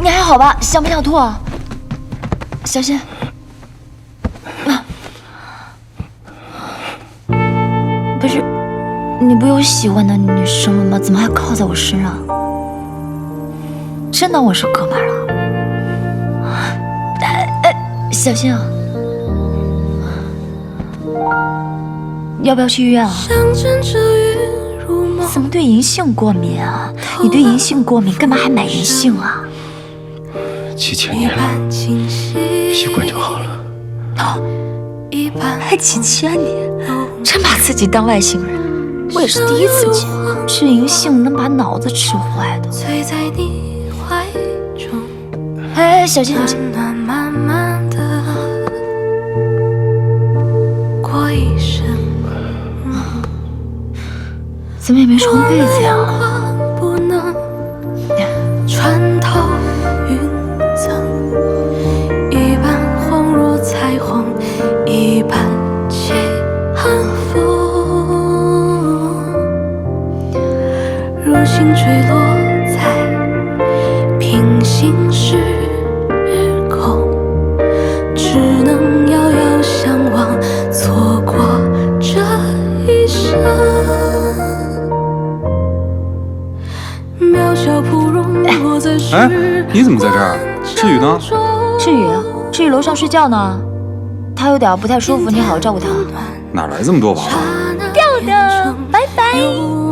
你还好吧？想不想吐啊？小心！啊，不是，你不有喜欢的女生了吗？怎么还靠在我身上？真当我是哥们了？哎哎，小心啊！要不要去医院啊？怎么对银杏过敏啊？你对银杏过敏，干嘛还买银杏啊？几千年了，习惯就好了。哦，还几千年，真把自己当外星人。我也是第一次见，吃银杏能把脑子吃坏的。哎，小心小心！怎么也没床被子呀？如星坠落在平行时空，只能遥遥相望，错过这一生。哎，你怎么在这儿？志宇呢？志宇，志宇楼上睡觉呢。他有点不太舒服，你好好照顾他。哪来这么多娃娃？掉的，拜拜。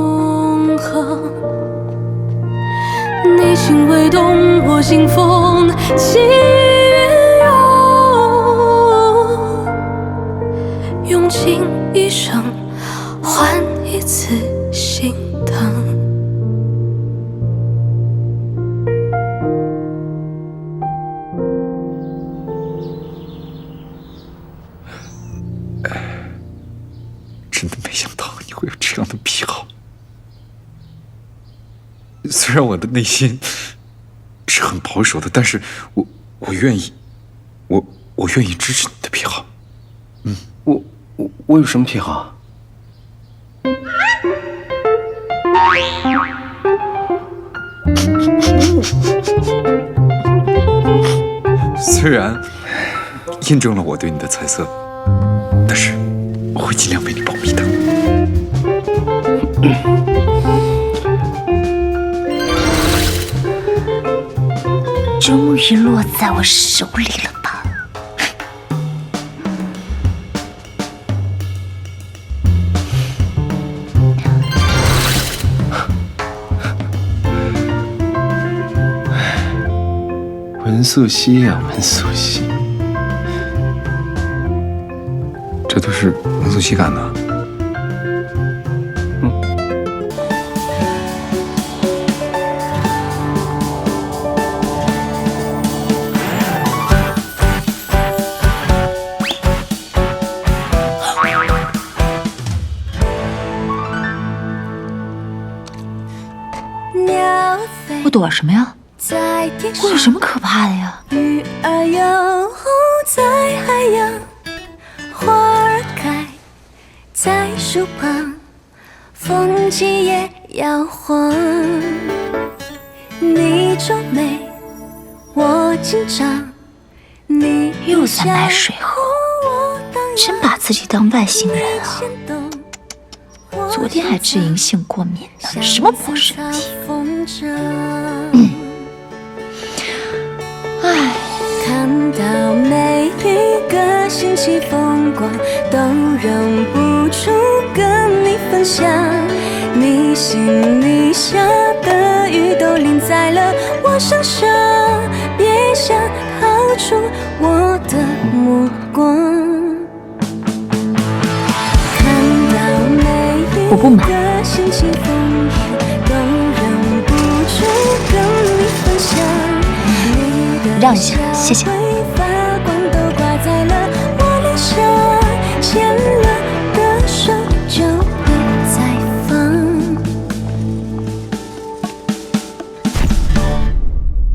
你心未动，我心风，情缘涌，用尽一生换一次心疼。真的没想到你会有这样的癖好。虽然我的内心是很保守的，但是我我愿意，我我愿意支持你的癖好。嗯，我我我有什么癖好？啊 虽然印证了我对你的猜测，但是我会尽量为你保密的。终于落在我手里了吧？文素汐呀，文素汐，这都是文素汐干的。我躲什么呀？我有什么可怕的呀？鱼儿游在海洋，花儿开在树旁，风起也摇晃。你皱眉，我紧张。你又在买水喝，真把自己当外星人啊！昨天还吃银杏过敏呢，什么破身体？嗯，唉，看到每一个星期风光，都忍不住跟你分享。你心里下的雨都淋在了我身上，别想逃出我的不买。让一下，谢谢。